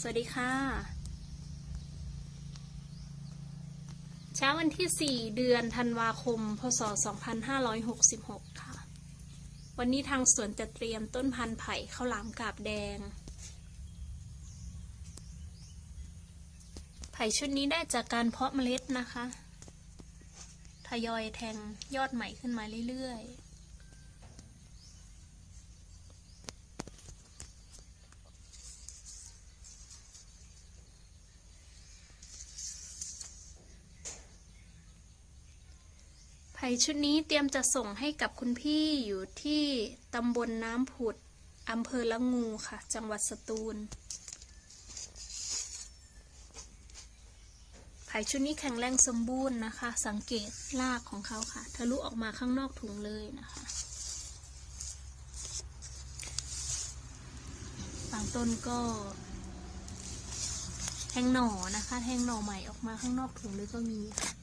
สวัสดีค่ะ เช้าวันที่ 4 เดือนธันวาคม พศ 2566 ค่ะ วันนี้ทางสวนจะเตรียมต้นพันธุ์ไผ่ข้าวหลามกาบแดง ไผ่ชุดนี้ได้จากการเพาะเมล็ดนะคะ ทยอยแทงยอดใหม่ขึ้นมาเรื่อยๆ ไผ่ชุดนี้เตรียมจะส่งให้กับคุณพี่อยู่ที่ตำบลน้ำผุดอำเภอละงูค่ะ จังหวัดสตูลไผ่ชุดนี้แข็งแรงสมบูรณ์นะคะ สังเกตรากของเขาค่ะ ทะลุออกมาข้างนอกถุงเลยนะคะบางต้นก็แทงหน่อนะคะ แทงหน่อใหม่ออกมาข้างนอกถุงเลยก็มีค่ะ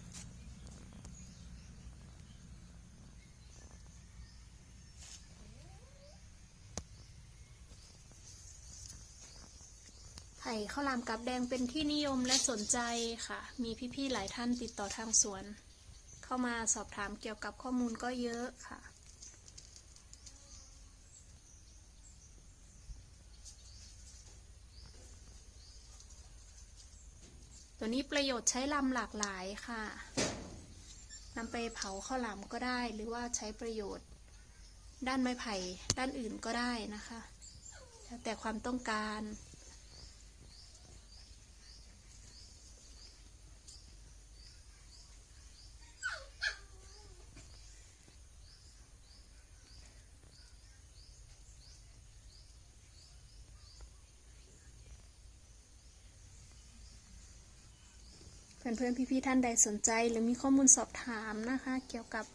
ไผ่ข้าวหลามกับแดงเป็นที่นิยมและสนใจค่ะ มีพี่ๆหลายท่านติดต่อทางสวน เข้ามาสอบถามเกี่ยวกับข้อมูลก็เยอะค่ะตัวนี้ประโยชน์ใช้ลำหลากหลายค่ะนำไปเผาข้าวหลามก็ได้ หรือว่าใช้ประโยชน์ ด้านไม้ไผ่ด้านอื่นก็ได้นะคะ แล้วแต่ความต้องการ เพื่อนๆพี่ๆท่านใดสนใจ หรือมีข้อมูลสอบถามนะคะ เกี่ยวกับ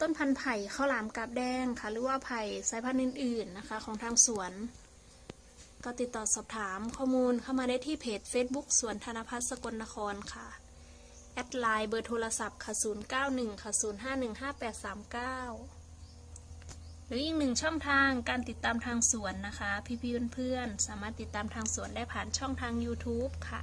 ต้นพันธุ์ไผ่ข้าวหลามกาบแดงค่ะ หรือว่าไผ่สายพันธุ์อื่น ๆนะคะ ของทางสวน ก็ติดต่อสอบถามข้อมูลเข้ามาได้ที่เพจ Facebook สวนธนพัฒน์สกลนครค่ะ แอดไลน์เบอร์โทรศัพท์ค่ะ 091 ค่ะ 0515839หรืออีกหนึ่งช่องทางการติดตามทางสวนนะคะ พี่ๆเพื่อนๆสามารถติดตามทางสวนได้ผ่านช่องทาง YouTube ค่ะ